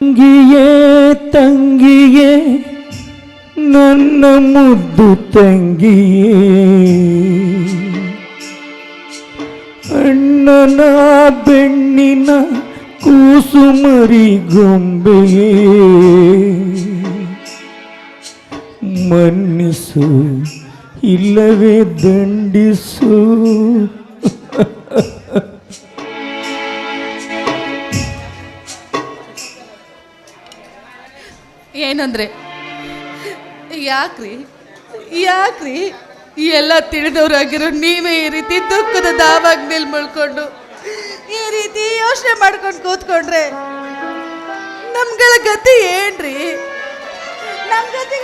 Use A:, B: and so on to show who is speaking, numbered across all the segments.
A: ತಂಗಿಯೇ ತಂಗಿಯೇ ನನ್ನ ಮುದ್ದು ತಂಗಿಯೇ. ಅಣ್ಣನ ಬೆಣ್ಣಿನ ಕೂಸುಮರಿ ಗೊಂಬೆಯೇ. ಮನ್ನಿಸು ಇಲ್ಲವೇ ದಂಡಿಸು.
B: ಏನಂದ್ರೆ, ಯಾಕ್ರಿ ಯಾಕ್ರಿ, ಎಲ್ಲ ತಿಳಿದವರಾಗಿರೋ ನೀವೇ ಈ ರೀತಿ ದುಃಖದ ನಿಲ್ ಮುಳ್ಕೊಂಡು, ಈ ರೀತಿ ಯೋಚನೆ ಮಾಡ್ಕೊಂಡು ಕೂತ್ಕೊಂಡ್ರೆ, ನಮ್ಗಳ ಗತಿ ಏನ್ರಿ? ನಮ್ ಗತಿ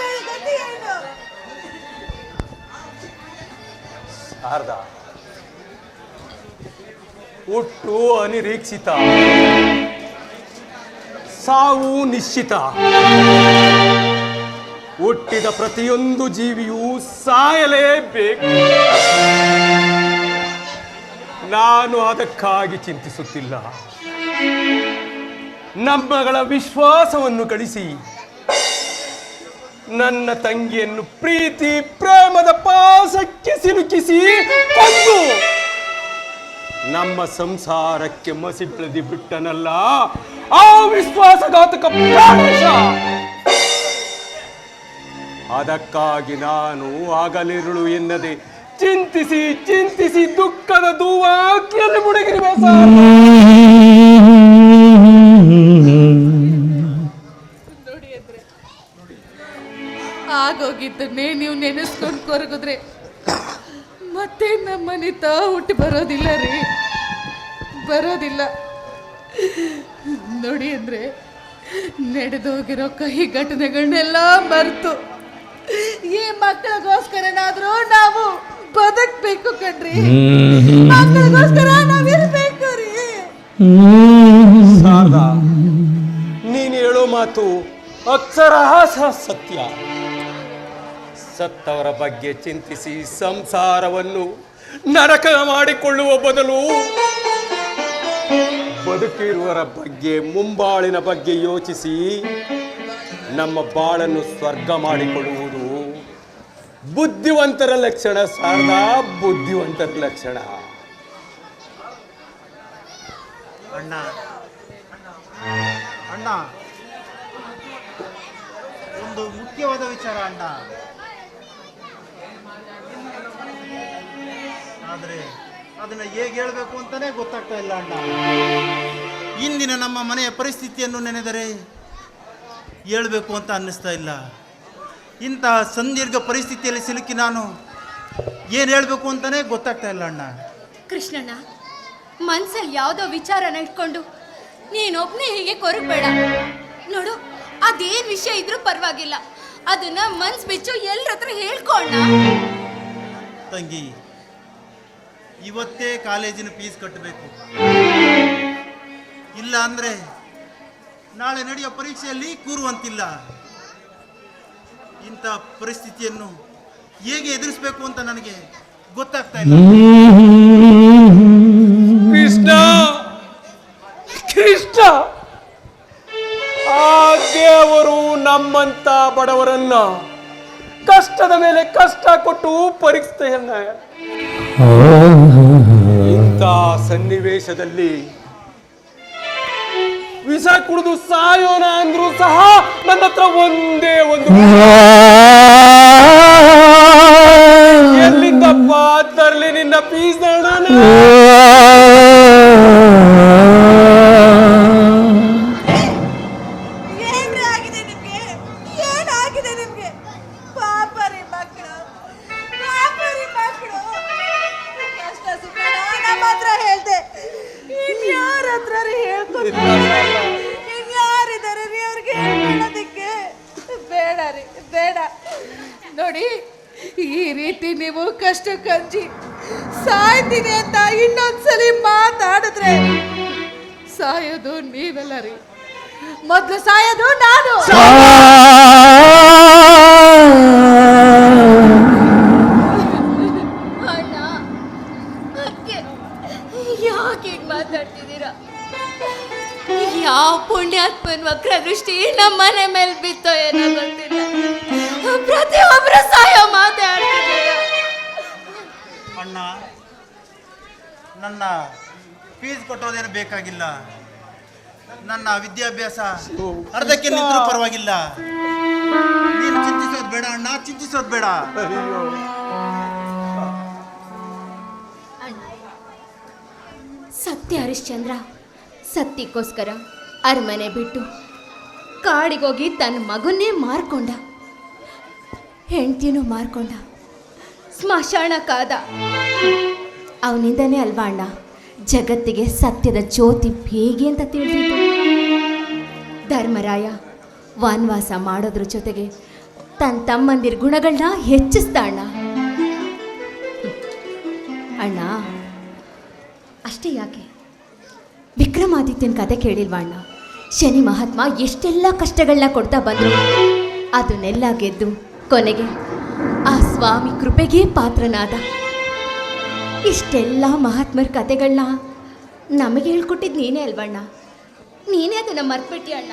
C: ಹುಟ್ಟು ಅನಿರೀಕ್ಷಿತ. ಸಾವು ನಿಶ್ಚಿತ. ಹುಟ್ಟಿದ ಪ್ರತಿಯೊಂದು ಜೀವಿಯೂ ಸಾಯಲೇಬೇಕು. ನಾನು ಅದಕ್ಕಾಗಿ ಚಿಂತಿಸುತ್ತಿಲ್ಲ. ನಮ್ಮಗಳ ವಿಶ್ವಾಸವನ್ನು ಗಳಿಸಿ. ನನ್ನ ತಂಗಿಯನ್ನು ಪ್ರೀತಿ, ಪ್ರೇಮದ ಪಾಸಕ್ಕೆ ಸಿಲುಕಿಸಿ ಕೊಂದು. ನಮ್ಮ ಸಂಸಾರಕ್ಕೆ ಮಸಿ ಬೆಳೆದಿ ಬಿಟ್ಟನಲ್ಲ. ಆ ವಿಶ್ವಾಸಘಾತಕ ಅದಕ್ಕಾಗಿ ನಾನು ಆಗಲಿರುಳು ಎನ್ನದೆ ಚಿಂತಿಸಿ ಚಿಂತಿಸಿ ದುಃಖದ ದೂವಾಕ್ಯಲ್ಲಿ
B: ಅಂದ್ರೆ ಆಗೋಗಿದ್ದನ್ನೇ ನೀವು ನೆನೆಸ್ಕೊಂಡು ಕೊರಗಿದ್ರೆ. ಮತ್ತೆ ನಮ್ಮನೆ ತಾ ಹುಟ್ಟಿ ಬರೋದಿಲ್ಲ ರೀ. ಬರೋದಿಲ್ಲ. ನೋಡಿ ಅಂದ್ರೆ ನಡೆದೋಗಿರೋ ಕಹಿ ಘಟನೆಗಳನ್ನೆಲ್ಲ ಮರೆತು. ಈ ಮಕ್ಕಳಿಗೋಸ್ಕರನಾದ್ರೂ ನಾವು ಬದುಕಬೇಕು ಕಣ್ರಿ. ಮಕ್ಕಳಿಗೋಸ್ಕರ ಇರಬೇಕು ರೀ.
C: ನೀನು ಹೇಳೋ ಮಾತು ಅಕ್ಷರಃ ಸತ್ಯ. ಸತ್ತವರ ಬಗ್ಗೆ ಚಿಂತಿಸಿ ಸಂಸಾರವನ್ನು ನರಕ ಮಾಡಿಕೊಳ್ಳುವ ಬದಲು ಬದುಕಿರುವರ ಬಗ್ಗೆ, ಮುಂಬಾಳಿನ ಬಗ್ಗೆ ಯೋಚಿಸಿ ನಮ್ಮ ಬಾಳನ್ನು ಸ್ವರ್ಗ ಮಾಡಿಕೊಳ್ಳುವುದು ಬುದ್ಧಿವಂತರ ಲಕ್ಷಣ ಶಾರದಾ ಬುದ್ಧಿವಂತರ ಲಕ್ಷಣ.
D: ಅಣ್ಣ. ಅಣ್ಣ. ಒಂದು ಮುಖ್ಯವಾದ ವಿಚಾರ ಅಣ್ಣ. ಆದರೆ ಅದನ್ನ ಹೇಗೆ ಹೇಳಬೇಕು ಅಂತಾನೆ ಗೊತ್ತಾಗ್ತಾ ಇಲ್ಲ ಅಣ್ಣ. ಇಂದಿನ ನಮ್ಮ ಮನೆಯ ಪರಿಸ್ಥಿತಿಯನ್ನು ನೆನೆದರೆ ಹೇಳಬೇಕು ಅಂತ ಅನ್ನಿಸ್ತಾ ಇಲ್ಲ. ಇಂತಹ ಸಂದೀರ್ಘ ಪರಿಸ್ಥಿತಿಯಲ್ಲಿ ಸಿಲುಕಿ ನಾನು ಏನು ಹೇಳಬೇಕು ಅಂತಾನೆ ಗೊತ್ತಾಗ್ತಾ ಇಲ್ಲ ಅಣ್ಣ.
E: ಕೃಷ್ಣಣ್ಣ ಮನ್ಸಲ್ಲಿ ಯಾವುದೋ ವಿಚಾರನ ಇಟ್ಕೊಂಡು ನೀನೊಬ್ನೇ ಹೀಗೆ ಕೊರಗಬೇಡ. ನೋಡು ಅದೇನ್ ವಿಷಯ ಇದ್ರೂ ಪರವಾಗಿಲ್ಲ. ಅದನ್ನ ಮನ್ಸ್ ಬಿಚ್ಚು ಎಲ್ಲರ ಹತ್ರ ಹೇಳ್ಕೊಂಡ
D: ತಂಗಿ ಇವತ್ತೇ ಕಾಲೇಜಿನ ಫೀಸ್ ಕಟ್ಟಬೇಕು. ಇಲ್ಲ ಅಂದರೆ ನಾಳೆ ನಡೆಯೋ ಪರೀಕ್ಷೆಯಲ್ಲಿ ಕೂರುವಂತಿಲ್ಲ. ಇಂಥ ಪರಿಸ್ಥಿತಿಯನ್ನು ಹೇಗೆ ಎದುರಿಸಬೇಕು ಅಂತ ನನಗೆ ಗೊತ್ತಾಗ್ತಾ ಇಲ್ಲ.
C: ಕೃಷ್ಣ! ಕೃಷ್ಣ! ದೇವರು ನಮ್ಮಂತ ಬಡವರನ್ನ ಕಷ್ಟದ ಮೇಲೆ ಕಷ್ಟ ಕೊಟ್ಟು ಪರೀಕ್ಷೆಯನ್ನ ಇಂಥ ಸನ್ನಿವೇಶದಲ್ಲಿ ವಿಷ ಕುಡಿದು ಸಾಯೋಣ ಅಂದ್ರೂ ಸಹ ನನ್ನ ಹತ್ರ ಒಂದೇ ಒಂದು ಎಲ್ಲಿಂದಪ್ಪ ತರ್ಲಿ ನಿನ್ನ ಪೀಸ್
B: ಏನ್ರಿ
D: ಬೇಕಾಗಿಲ್ಲ ನನ್ನ ವಿದ್ಯಾಭ್ಯಾಸ ಅರ್ಧಕ್ಕೆ ನಿಂತರೂ ಪರವಾಗಿಲ್ಲ. ನೀನು ಚಿಂತಿಸೋದು ಬೇಡ ಅಣ್ಣ ಚಿಂತಿಸೋದು ಬೇಡ.
E: ಸತ್ಯ ಹರಿಶ್ಚಂದ್ರ ಸತ್ಯಕ್ಕೋಸ್ಕರ ಅರಮನೆ ಬಿಟ್ಟು ಕಾಡಿಗೋಗಿ ತನ್ನ ಮಗನ್ನೇ ಮಾರ್ಕೊಂಡ. ಹೆಂಡ್ತಿನೂ ಮಾರ್ಕೊಂಡ. ಸ್ಮಶಾನಕ್ಕಾದ. ಅವನಿಂದನೇ ಅಲ್ವಾ ಅಣ್ಣ? ಜಗತ್ತಿಗೆ ಸತ್ಯದ ಜ್ಯೋತಿ ಹೇಗೆ ಅಂತ ತಿಳಿದಿದ್ದು ಧರ್ಮರಾಯ, ವನವಾಸ ಮಾಡೋದ್ರ ಜೊತೆಗೆ ತನ್ನ ತಮ್ಮಂದಿರ ಗುಣಗಳನ್ನ ಹೆಚ್ಚಿಸ್ತಾ ಅಣ್ಣ ಅಣ್ಣ ಅಷ್ಟೇ ಯಾಕೆ? ವಿಕ್ರಮಾದಿತ್ಯನ ಕತೆ ಕೇಳಿಲ್ವಾ ಅಣ್ಣ? ಶನಿ ಮಹಾತ್ಮ ಎಷ್ಟೆಲ್ಲ ಕಷ್ಟಗಳನ್ನ ಕೊಡ್ತಾ ಬಂದ್ರು. ಅದನ್ನೆಲ್ಲ ಗೆದ್ದು ಕೊನೆಗೆ ಆ ಸ್ವಾಮಿ ಕೃಪೆಗೆ ಪಾತ್ರನಾದ ಇಷ್ಟೆಲ್ಲ ಮಹಾತ್ಮರ ಕತೆಗಳನ್ನ ನಮಗೆ ಹೇಳ್ಕೊಟ್ಟಿದ್ದು ನೀನೇ ಅಲ್ವಣ್ಣ? ನೀನೇ ಅದನ್ನ ಮರ್ತ್ಬಿಟ್ಟಿ ಅಣ್ಣ.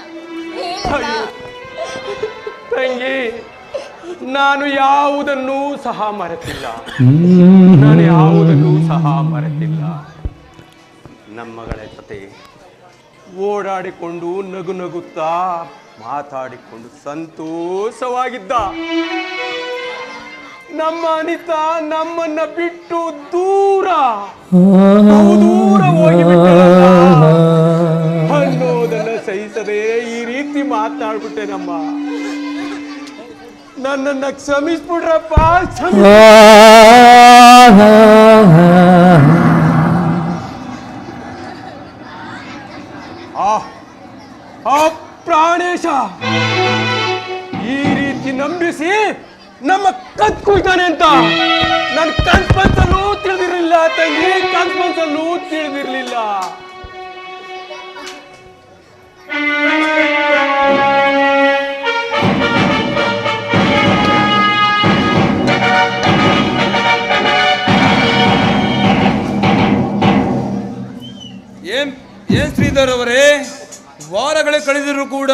C: ತಂಗಿ, ನಾನು ಯಾವುದನ್ನೂ ಸಹ ಮರೆತಿಲ್ಲ. ನಾನು ಯಾವುದನ್ನೂ ಸಹ ಮರೆತಿಲ್ಲ. ನಮ್ಮಗಳ ಜೊತೆ ಓಡಾಡಿಕೊಂಡು ನಗು ನಗುತ್ತಾ ಮಾತಾಡಿಕೊಂಡು ಸಂತೋಷವಾಗಿದ್ದ. ನಮ್ಮ ಅನಿತಾ ನಮ್ಮನ್ನ ಬಿಟ್ಟು ದೂರ. ದೂರ ಅನ್ನೋದನ್ನ ಸಹಿಸದೆ ಈ ರೀತಿ ಮಾತಾಡ್ಬಿಟ್ಟೆ ನಮ್ಮ ನನ್ನನ್ನ ಕ್ಷಮಿಸ್ಬಿಡ್ರಪ್ಪ ಪ್ರಾಣೇಶ. ಈ ರೀತಿ ನಂಬಿಸಿ ನಮ್ಮ ಕತ್ ಕುಯ್ತಾನೆ ಅಂತ ನನ್ನ ಕನ್ಸ್ಪನ್ಸಲ್ಲೂ ತಿಳಿದಿರ್ಲಿಲ್ಲ ತಂಗಿ ಕನ್ಸ್ಪನ್ಸಲ್ಲೂ ತಿಳಿದಿರ್ಲಿಲ್ಲ.
F: ಏನ್ ಏನ್ ಶ್ರೀಧರ್ ಅವರೇ? ವಾರಗಳೇ ಕಳೆದಿದ್ರು ಕೂಡ.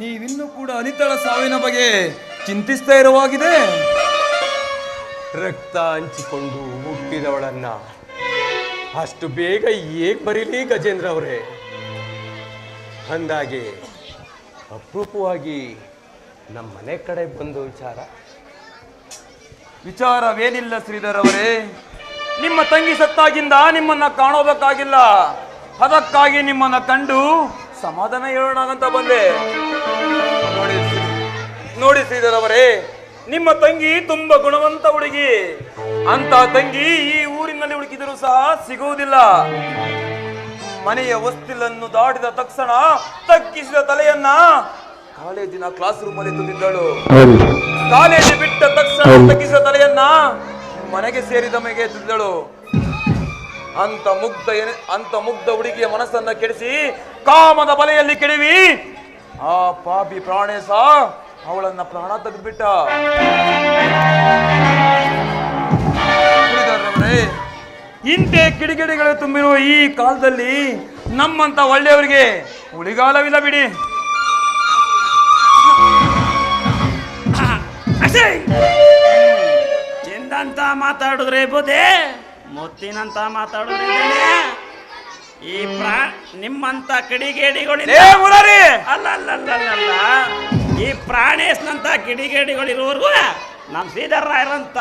F: ನೀವಿನ್ನೂ ಕೂಡ ಅನಿತಳ ಸಾವಿನ ಬಗ್ಗೆ ಚಿಂತಿಸ್ತಾ ಇರುವಾಗಿದೆ.
C: ರಕ್ತ ಹಂಚಿಕೊಂಡು ಹುಟ್ಟಿದವಳನ್ನ. ಅಷ್ಟು ಬೇಗ ಏಕ್ ಬರೀಲಿ ಗಜೇಂದ್ರ ಅವರೇ? ಅಂದಾಗೆ ಅಪರೂಪವಾಗಿ ನಮ್ಮ ಮನೆ ಕಡೆ ಬಂದು ವಿಚಾರ.
F: ವಿಚಾರವೇನಿಲ್ಲ ಶ್ರೀಧರ್ ಅವರೇ. ನಿಮ್ಮ ತಂಗಿ ಸತ್ತಾಗಿಂದ ನಿಮ್ಮನ್ನ ಕಾಣೋದಕ್ಕಾಗಿಲ್ಲ ಅದಕ್ಕಾಗಿ ನಿಮ್ಮನ್ನ ಕಂಡು ಸಮಾಧಾನ ಹೇಳೋಣ ಅಂತ ಬಂದೆ. ನೋಡಿ ಶ್ರೀಧರವರೇ ನಿಮ್ಮ ತಂಗಿ ತುಂಬಾ ಗುಣವಂತ ಹುಡುಗಿ. ಅಂತ ತಂಗಿ ಈ ಊರಿನಲ್ಲಿ ಹುಡುಕಿದರೂ ಸಹ ಸಿಗುವುದಿಲ್ಲ. ಮನೆಯ ವಸ್ತಿಲನ್ನು ದಾಟಿದ ತಕ್ಷಣ ತಗ್ಗಿಸಿದ ತಲೆಯನ್ನ ಕಾಲೇಜಿನ ಕ್ಲಾಸ್ ರೂಮ್ ಅಲ್ಲಿ ತುಂಬಿದ್ದಳು. ಕಾಲೇಜು ಬಿಟ್ಟ ತಕ್ಷಣ ತಗ್ಗಿಸಿದ ತಲೆಯನ್ನ ಮನೆಗೆ ಸೇರಿದ ಮೇಲೆ ತಿದ್ದಳು ಅಂತ ಮುಗ್ಧ ಅಂತ ಮುಗ್ಧ ಹುಡುಗಿಯ ಮನಸ್ಸನ್ನ ಕೆಡಿಸಿ ಕಾಮದ ಬಲೆಯಲ್ಲಿ ಕೆಡವಿ ಆ ಪಾಪಿ ಪ್ರಾಣೇಶ ಅವಳನ್ನ ಪ್ರಾಣ ತೆಗೆದ್ಬಿಟ್ಟ. ಇಂತೆ ಕಿಡಿಗೇಡಿಗಳು ತುಂಬಿರುವ ಈ ಕಾಲದಲ್ಲಿ ನಮ್ಮಂತ ಒಳ್ಳೆಯವರಿಗೆ ಉಳಿಗಾಲವಿಲ್ಲ ಬಿಡಿ.
G: ಚಿಂದಂತ ಮಾತಾಡಿದ್ರೆ ಬುದೆ ಮುತ್ತಿನಂತ ಮಾತಾಡಿದ್ರೆ. ಈ ಪ್ರಾ ನಿಮ್ಮಂತ ಅಲ್ಲ ಅಲ್ಲ ಅಲ್ಲ ಅಲ್ಲ, ಅಲ್ಲ ಈ ಪ್ರಾಣೇಶ್ನಂತ ಕಿಡಿಗೇಡಿಗಳಿರೋರ್ಗು ನಮ್ಮ ಶ್ರೀಧರ್ರಾಯರಂತ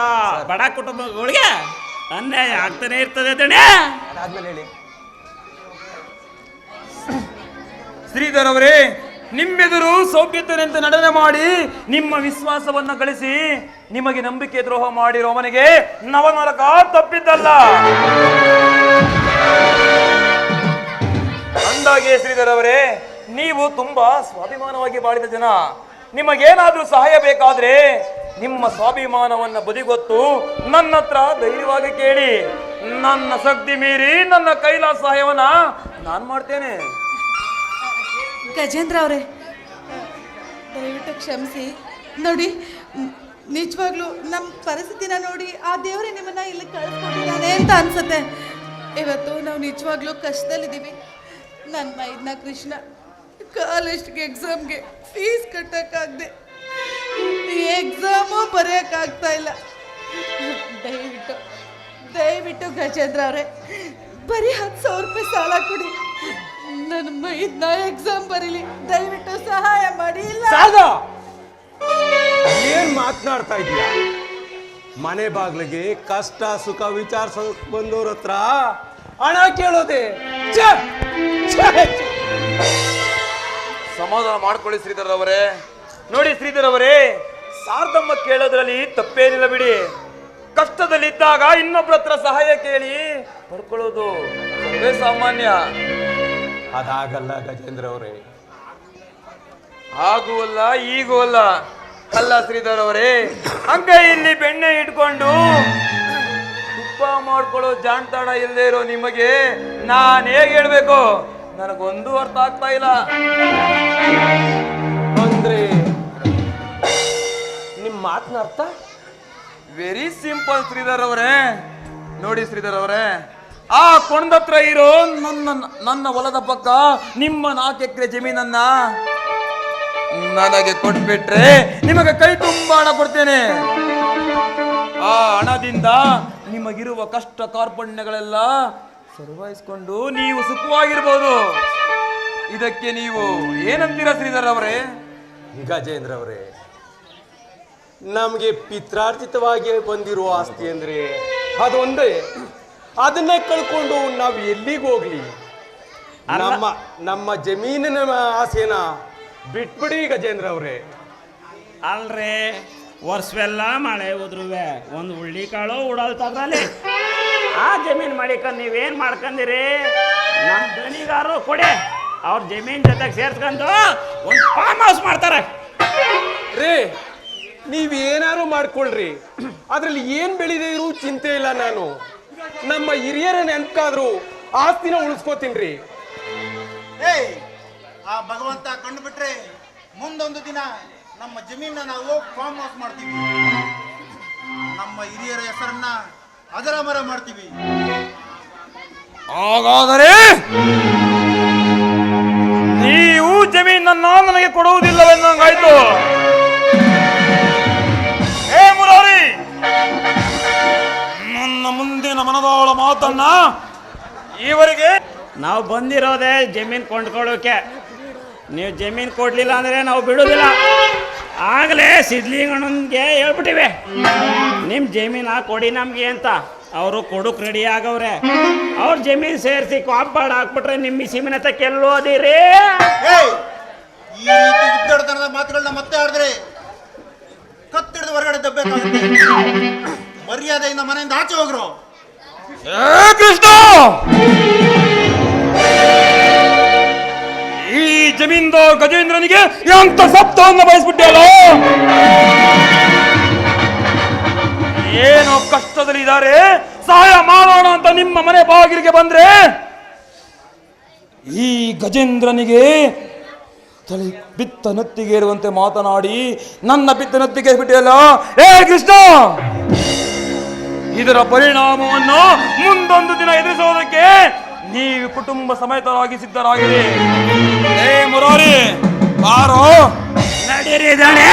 G: ಬಡ ಕುಟುಂಬಗಳಿಗೆ ಅನ್ಯಾಯ ಆಗ್ತಾನೆ ಇರ್ತದೆ ದಣೆ.
C: ಅದಾದ್ಮೇಲೆ ಹೇಳಿ.
F: ಶ್ರೀಧರ್ ಅವರೇ ನಿಮ್ಮೆದುರು ಸೌಖ್ಯತೆಯಂತೆ ನಡನೆ ಮಾಡಿ ನಿಮ್ಮ ವಿಶ್ವಾಸವನ್ನ ಗಳಿಸಿ ನಿಮಗೆ ನಂಬಿಕೆ ದ್ರೋಹ ಮಾಡಿರೋ ಅವನಿಗೆ ನವನರಕ ತಪ್ಪಿದ್ದಲ್ಲ. ಅಂದಾಗೆ ಶ್ರೀಧರ್ ಅವರೇ ನೀವು ತುಂಬಾ ಸ್ವಾಭಿಮಾನವಾಗಿ ಬಾಳಿದ ಜನ. ನಿಮಗೇನಾದ್ರೂ ಸಹಾಯ ಬೇಕಾದ್ರೆ ನಿಮ್ಮ ಸ್ವಾಭಿಮಾನವನ್ನ ಬದಿಗೊತ್ತು ನನ್ನ ಹತ್ರ ಧೈರ್ಯವಾಗಿ ಕೇಳಿ. ನನ್ನ ಶಕ್ತಿ ಮೀರಿ ನನ್ನ ಕೈಲಾಸ ಸಹಾಯವನ್ನ ನಾನು ಮಾಡ್ತೇನೆ.
B: ಗಜೇಂದ್ರ ಅವರೇ, ದಯವಿಟ್ಟು ಕ್ಷಮಿಸಿ. ನೋಡಿ ನಿಜವಾಗ್ಲೂ ನಮ್ಮ ಪರಿಸ್ಥಿತಿನ ನೋಡಿ ಆ ದೇವರೇ ನಿಮ್ಮನ್ನ ಇಲ್ಲಿ ಕಳಿಸ್ಕೊಂಡಿದ್ದಾನೆ ಅಂತ ಅನ್ಸುತ್ತೆ. ಇವತ್ತು ನಾವು ನಿಜವಾಗ್ಲೂ ಕಷ್ಟದಲ್ಲಿದ್ದೀವಿ. ನನ್ನ ಮೈದ್ನ ಕೃಷ್ಣ. ಕಾಲೇಜ್ಗೆ ಎಕ್ಸಾಮ್ಗೆ ಫೀಸ್ ಕಟ್ಟೋಕ್ಕಾಗದೆ. ಎಕ್ಸಾಮು ಬರೆಯೋಕ್ಕಾಗ್ತಾ ಇಲ್ಲ. ದಯವಿಟ್ಟು ದಯವಿಟ್ಟು ಗಜೇಂದ್ರ ಅವರೇ, ಬರೀ ಹತ್ತು ಸಾವಿರ ರೂಪಾಯಿ ಸಾಲ ಕೊಡಿ. ನನ್ನ ಮೈದ್ನ ಎಕ್ಸಾಮ್ ಬರೀಲಿ. ದಯವಿಟ್ಟು ಸಹಾಯ ಮಾಡಿ, ಇಲ್ಲ?
C: ಸಾಗ ಏನ್ ಮಾತನಾಡ್ತಾ ಇದೀಯ ಮನೆ ಬಾಗ್ಲಿಗೆ ಕಷ್ಟ, ಸುಖ ವಿಚಾರ ಬಂದವ್ರ ಹತ್ರ ಹಣ ಕೇಳೋದೆ!
F: ಸಮಾಧಾನ ಮಾಡ್ಕೊಳ್ಳಿ ಶ್ರೀಧರ್ ಅವರೇ. ನೋಡಿ ಶ್ರೀಧರ್ ಅವರೇ ಶಾರದಮ್ಮ ಕೇಳೋದ್ರಲ್ಲಿ ತಪ್ಪೇನಿಲ್ಲ ಬಿಡಿ. ಕಷ್ಟದಲ್ಲಿದ್ದಾಗ ಇನ್ನೊಬ್ಬರ ಹತ್ರ ಸಹಾಯ ಕೇಳಿ ಪಡ್ಕೊಳ್ಳೋದು ಸರ್ವೇ ಸಾಮಾನ್ಯ.
C: ಅದಾಗಲ್ಲ ಗಜೇಂದ್ರ ಅವರೇ.
F: ಹಾಗೂ ಅಲ್ಲ ಈಗೂ ಅಲ್ಲ. ಅಲ್ಲ ಶ್ರೀಧರ್ ಅವರೇ ಹಂಗ ಇಲ್ಲಿ ಬೆಣ್ಣೆ ಇಟ್ಕೊಂಡು ತುಪ್ಪ ಮಾಡ್ಕೊಳ್ಳೋ ಜಾಣ್ತಾಣ ಇಲ್ಲದೆ ಇರೋ ನಿಮಗೆ ನಾನು ಹೇಗೆ ಹೇಳ್ಬೇಕು? ನನಗೊಂದು ಅರ್ಥ ಆಗ್ತಾ ಇಲ್ಲ.
C: ಅಂದ್ರೆ ನಿಮ್ ಮಾತಿನ ಅರ್ಥ?
F: ವೆರಿ ಸಿಂಪಲ್ ಶ್ರೀಧರ್ ಅವರೇ. ನೋಡಿ, ಶ್ರೀಧರ್ ಅವರೇ. ಆ ಕೊಂಡತ್ರ ಇರೋ ನನ್ನ ನನ್ನ ಹೊಲದ ಪಕ್ಕ ನಿಮ್ಮ ನಾಲ್ಕು ಎಕರೆ ಜಮೀನನ್ನ ನನಗೆ ಕೊಟ್ಬಿಟ್ರೆ ನಿಮಗೆ ಕೈ ತುಂಬ ಹಣ ಕೊಡ್ತೇನೆ. ಆ ಹಣದಿಂದ ನಿಮಗಿರುವ ಕಷ್ಟ ಕಾರ್ಪಣ್ಯಗಳೆಲ್ಲ ಸರ್ವಾಯಿಸ್ಕೊಂಡು ನೀವು ಸುಖವಾಗಿರ್ಬೋದು. ಇದಕ್ಕೆ ನೀವು ಏನಂತೀರಾ ಶ್ರೀಧರ್ ಅವರೇ?
C: ಗಜೇಂದ್ರ ಅವರೇ ನಮಗೆ ಪಿತ್ರಾರ್ಜಿತವಾಗಿ ಬಂದಿರುವ ಆಸ್ತಿ ಅಂದ್ರೆ ಅದೊಂದೇ. ಅದನ್ನೇ ಕಳ್ಕೊಂಡು ನಾವು ಎಲ್ಲಿಗೆ ಹೋಗ್ಲಿ? ನಮ್ಮ ನಮ್ಮ ಜಮೀನಿನ ಆಸೆನ ಬಿಟ್ಬಿಡಿ ಗಜೇಂದ್ರ ಅವರೇ.
G: ಅಲ್ರೇ ವರ್ಷವೆಲ್ಲ ಮಳೆ ಉದ್ರುವೆ ಒಂದು ಹುಳ್ಳಿ ಕಾಳು ಉಡಲ್ತದ್ರಲ್ಲಿ ಆ ಜಮೀನ್ ಮಾಡಿಕ ನೀವೇನ್ ಮಾಡ್ಕೊಂಡಿರಿ ನಮ್ಮ ದಣಿಗಾರು ಕೊಡಿ. ಅವ್ರ ಜಮೀನ್ ಜೊತೆಗೆ ಸೇರ್ಸ್ಕೊಂಡು ಒಂದು ಫಾರ್ಮ್ ಹೌಸ್ ಮಾಡ್ತಾರೆ.
C: ನೀವ್ ನೀವೇನಾರು ಮಾಡ್ಕೊಳ್ರಿ. ಅದ್ರಲ್ಲಿ ಏನ್ ಬೆಳಿದೇ ಇರು ಚಿಂತೆ ಇಲ್ಲ ನಾನು. ನಮ್ಮ ಹಿರಿಯರ ನೆನ್ಪಾದ್ರು ಆಸ್ತಿನ ಉಳಿಸ್ಕೋತೀನ್ರಿ.
D: ಏಯ್ ಆ ಭಗವಂತ ಕಂಡುಬಿಟ್ರೆ ಮುಂದೊಂದು ದಿನ ನಮ್ಮ ಜಮೀನ ನಾವು ಫಾರ್ಮ್ ಹೌಸ್ ಮಾಡ್ತೀವಿ. ನಮ್ಮ ಹಿರಿಯರ ಹೆಸರನ್ನ ಅದರ ಮರ ಮಾಡ್ತೀವಿ.
F: ಹಾಗಾದರೆ ನೀವು ಜಮೀನನ್ನ ನನಗೆ ಕೊಡುವುದಿಲ್ಲವೆಂದಂಗಾಯ್ತು. ಹೇ ಮುರಾರಿ ನನ್ನ ಮುಂದಿನ ಮನದಾಳ ಮಾತನ್ನ ಈವರೆಗೆ
G: ನಾವು ಬಂದಿರೋದೇ ಜಮೀನ್ ಕೊಂಡ್ಕೊಳ್ಳೋಕೆ. ನೀವು ಜಮೀನ್ ಕೊಡ್ಲಿಲ್ಲ ಅಂದ್ರೆ ನಾವು ಬಿಡೋದಿಲ್ಲ ಆಗಲೇ ಸಿದ್ಲಿಂಗಣ್ಣನ್ಗೆ ಹೇಳ್ಬಿಟ್ಟಿವೆ. ನಿಮ್ಮ ಜಮೀನ ಕೊಡಿ ನಮಗೆ ಅಂತ. ಅವರು ಕೊಡುಕ್ ರೆಡಿ ಆಗವ್ರೆ. ಅವ್ರ ಜಮೀನ್ ಸೇರಿಸಿ ಕಾಂಪೌಂಡ್ ಹಾಕ್ಬಿಟ್ರೆ ನಿಮ್ಮ ಸೀಮಿನತ ಕೆಲ್ಲೋದಿರಿ.
D: ಮಾತುಗಳನ್ನ ಮತ್ತೆ ಆಡಿದ್ರೆ. ಕತ್ತಿಡಿದು ಹೊರಗಡೆ ದಬ್ಬಬೇಕಾಗುತ್ತೆ ಮರ್ಯಾದೆಯಿಂದ ಮನೆಯಿಂದ ಆಚೆ ಹೋಗ್ರು.
F: ಏ ಕೃಷ್ಣ! ಜಮೀನ್ದ ಗಜೇಂದ್ರನಿಗೆ ಎಂತ ಸಪ್ತವನ್ನು ಬಯಸ್ಬಿಟ್ಟಲ್ಲ ಏನೋ ಕಷ್ಟದಲ್ಲಿ ಇದ್ದಾರೆ ಸಹಾಯ ಮಾಡೋಣ ಅಂತ ನಿಮ್ಮ ಮನೆ ಬಾಗಿಲಿಗೆ ಬಂದ್ರೆ ಈ ಗಜೇಂದ್ರನಿಗೆ ತಲೆ ಬಿತ್ತ ನತ್ತಿಗೇರುವಂತೆ ಮಾತನಾಡಿ ನನ್ನ ಬಿತ್ತ ನತ್ತಿಗೆ ಬಿಟ್ಟಿಯಲ್ಲ? ಏ ಕೃಷ್ಣ! ಇದರ ಪರಿಣಾಮವನ್ನು ಮುಂದೊಂದು ದಿನ ಎದುರಿಸೋದಕ್ಕೆ ನೀವು ಕುಟುಂಬ ಸಮೇತರಾಗಿ ಸಿದ್ಧರಾಗಿರಿ. ಏ ಮುರಾರಿ ಬಾರೋ.
G: ನಡೀರಿ ದಣೆ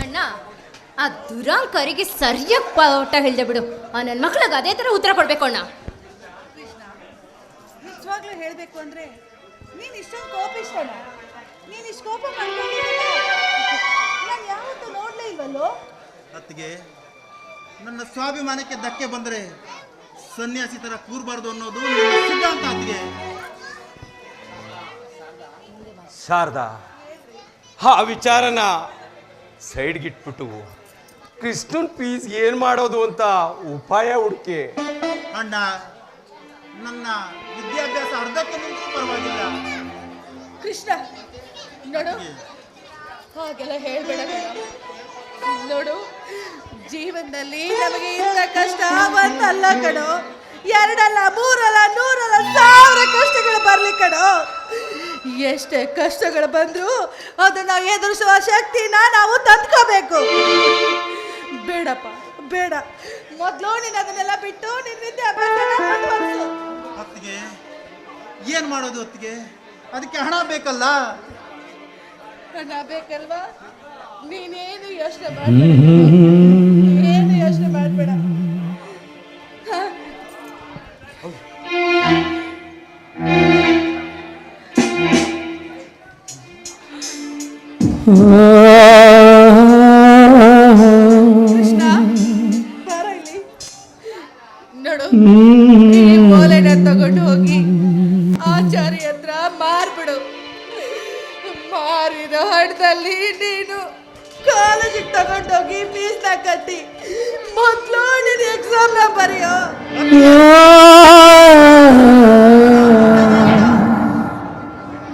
E: ಅಣ್ಣ ಆ ದುರಾಂಕರಿಗೆ ಸರಿಯಾಗಿ ಪಾಠ ಹೇಳಿದೆ ಬಿಡು. ಆ ನನ್ನ ಮಕ್ಳಿಗೆ ಅದೇ ಥರ ಉತ್ತರ ಕೊಡ್ಬೇಕು ಅಣ್ಣ.
B: ನಿಜವಾಗ್ಲೂ ಹೇಳಬೇಕು ಅಂದ್ರೆ ನೀನು ಇಷ್ಟೊಂದು ಕೋಪಿಸ್ತಾನ ಇಷ್ಟು ಕೋಪ ಮಾಡ್ಕೊಂಡಿದ್ದೀನ ನಾನು ಯಾವತ್ತೂ ನೋಡ್ಲೇ ಇಲ್ವಲ್ಲೋ?
D: ಅತ್ತಿಗೆ ನನ್ನ ಸ್ವಾಭಿಮಾನಕ್ಕೆ ಧಕ್ಕೆ ಬಂದರೆ ಸನ್ಯಾಸಿ ತರ ಕೂರ್ಬಾರ್ದು ಅನ್ನೋದು ನನ್ನ ಸಿದ್ಧಾಂತ ಅತ್ತಿಗೆ.
C: ಶಾರದಾ ಆ ವಿಚಾರನ ಸೈಡ್ಗಿಟ್ಬಿಟ್ಟು ಕೃಷ್ಣನ್ ಪೀಸ್ ಏನ್ ಮಾಡೋದು ಅಂತ ಉಪಾಯ ಹುಡುಕಿ.
D: ಅಣ್ಣ ನನ್ನ ವಿದ್ಯಾಭ್ಯಾಸ ಅರ್ಧಕ್ಕೆ ನಿಂತು ಪರವಾಗಿಲ್ಲ.
B: ಕೃಷ್ಣ ನೋಡು. ಹಾಗೆಲ್ಲ ಹೇಳ್ಬೇಡ. ನೋಡು, ಜೀವನದಲ್ಲಿ ನಮಗೆ ಇಂಥ ಕಷ್ಟ ಬಂತಲ್ಲ ಕಣೋ. ಎರಡಲ್ಲ, ಮೂರಲ್ಲ, ನೂರಲ್ಲ, ಸಾವಿರ ಕಷ್ಟಗಳು ಬರ್ಲಿ ಕಣೋ. ಎಷ್ಟೇ ಕಷ್ಟಗಳು ಬಂದ್ರು ಅದನ್ನ ಎದುರಿಸುವ ಶಕ್ತಿನ ನಾವು ತಂದ್ಕೋಬೇಕು. ಬೇಡಪ್ಪ, ಬೇಡ. ಮೊದಲು ನೀನು ಅದನ್ನೆಲ್ಲ ಬಿಟ್ಟು ನಿನ್ನಿಂದ
D: ಏನ್ ಏನು ಮಾಡೋದು ಹೊತ್ತಿಗೆ ಅದಕ್ಕೆ ಹಣ ಬೇಕಲ್ಲ?
B: ಹಣ ಬೇಕಲ್ವಾ ನೀನೇನು ಯೋಚನೆ ಮಾಡಬೇಡ. ಏನು ಯೋಚನೆ ಮಾಡಬೇಡ. ಕೃಷ್ಣ, ಬಾರ ಇಲ್ಲಿ. ನೋಡು, ಈ ಓಲೆನ ತಗೊಂಡು ಹೋಗಿ ಆಚಾರ್ಯ ಹತ್ರ ಮಾರ್ಬಿಡು. ಮಾರಿದ ಹಣದಲ್ಲಿ ನೀನು ಕಾಲೇಜಿಗೆ ತಗೊಂಡೋಗಿ ಫೀಸ್ ಕಟ್ಟಿ. ಮೊದ್ಲು ನೀನು ಎಕ್ಸಾಮ್ನ ಬರೆಯೋ.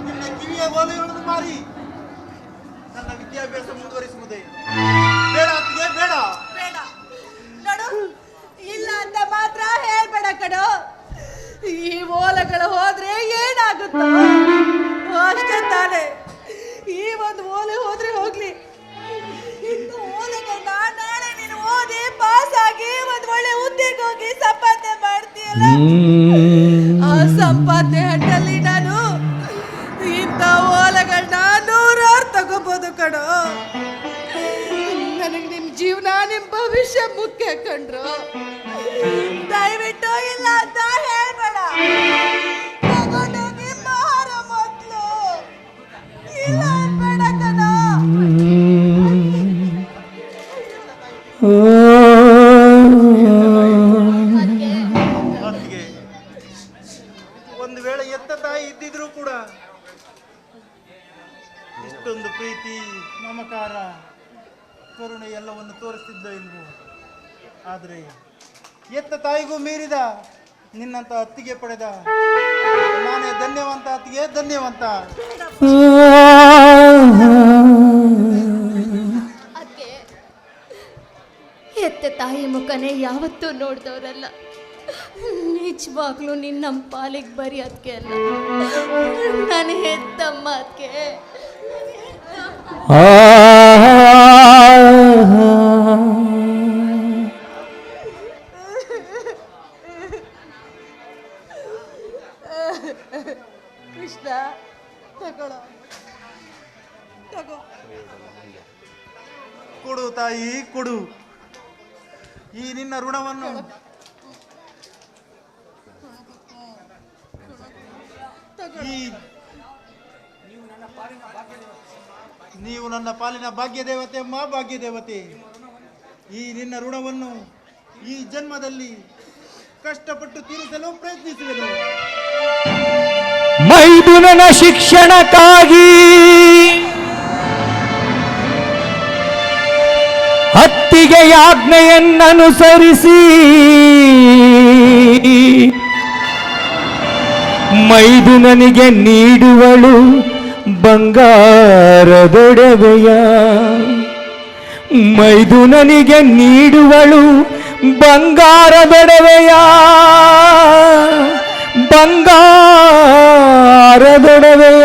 D: ನಿನ್ನ ಕಿವಿಯ ಓಲೆಗಳನ್ನು ಮಾರಿ. ನನ್ನ ವಿದ್ಯಾಭ್ಯಾಸ ಮುಂದುವರಿಸುವುದೇ. ಬೇಡ ಅತ್ತಿಗೆ ಬೇಡ.
B: ಬೇಡ. ನೋಡು ಇಲ್ಲ ಅಂತ ಮಾತ್ರ ಹೇಳ್ಬೇಡ ಕಣೋ. ಈ ಓಲಗಳು ಹೋದ್ರೆ ಏನಾಗುತ್ತೋ ಅಷ್ಟೇ ತಾನೆ. ಓಲೆ ಹೋದ್ರೆ ಹೋಗ್ಲಿ. ಇನ್ನು ಓಲೆಗಳನ್ನ ನಾಳೆ ನೀನು ಓದಿ ಪಾಸ್ ಆಗಿ, ಒಂದ್ ಒಳ್ಳೆ ಹುದ್ದೆಗೆ ಹೋಗಿ ಸಂಪಾದನೆ ಮಾಡ್ತೀಯಲ್ಲ? ಆ ಸಂಪಾದನೆ ಹಣ್ಣಲ್ಲಿ ನಾನು ಇಂಥ ಓಲೆಗಳನ್ನ ನೂರಾರು ತಗೋಬಹುದು ಕಣೋ. ನನಗೆ ನಿಮ್ ಜೀವನ, ನಿಮ್ ಭವಿಷ್ಯ ಮುಖ್ಯ ಕಂಡ್ರು ದಯವಿಟ್ಟು ಇಲ್ಲ ಅಂತ ಹೇಳ್ಬೇಡ. ತಗೊಂಡೋಗಿ ಮಾರ ಮೊದ್ಲು ಇಲ್ಲ
D: ತೋರಿಸ್ತಿದ್ದ ಇಲ್ವೋ? ಆದರೆ ಎತ್ತ ತಾಯಿಗೂ ಮೀರಿದ ನಿನ್ನಂತ ಅತ್ತಿಗೆ ಪಡೆದ. ನಾನೇ ಧನ್ಯವಂತ ಅತ್ತಿಗೆ ಧನ್ಯವಂತ.
E: ಅತ್ತೆ ಎತ್ತ ತಾಯಿ ಮುಖನೇ ಯಾವತ್ತೂ ನೋಡ್ದವ್ರಲ್ಲ. ನಿಜವಾಗ್ಲೂ ನಿನ್ನ ನಮ್ಮ ಪಾಲಿಗೆ ಬರೀ ಅದಕ್ಕೆ ಅಲ್ಲ. ನಾನು ಹೆತ್ತಮ್ಮ ಅದಕ್ಕೆ
D: ಋಣವನ್ನು. ನೀವು ನನ್ನ ಪಾಲಿನ ಭಾಗ್ಯ ದೇವತೆ ಮಾ ಭಾಗ್ಯ ದೇವತೆ ಈ ನಿನ್ನ ಋಣವನ್ನು ಈ ಜನ್ಮದಲ್ಲಿ ಕಷ್ಟಪಟ್ಟು ತೀರಿಸಲು ಪ್ರಯತ್ನಿಸಿದರು
A: ಮೈದುನನ ಶಿಕ್ಷಣಕ್ಕಾಗಿ ಹತ್ತಿಗೆ ಆಜ್ಞೆಯನ್ನನುಸರಿಸಿ ಮೈದುನನಿಗೆ ನೀಡುವಳು ಬಂಗಾರದೊಡವೆಯ. ಮೈದುನನಿಗೆ ನೀಡುವಳು ಬಂಗಾರದೊಡವೆಯ. ಬಂಗಾರದೊಡವೆಯ.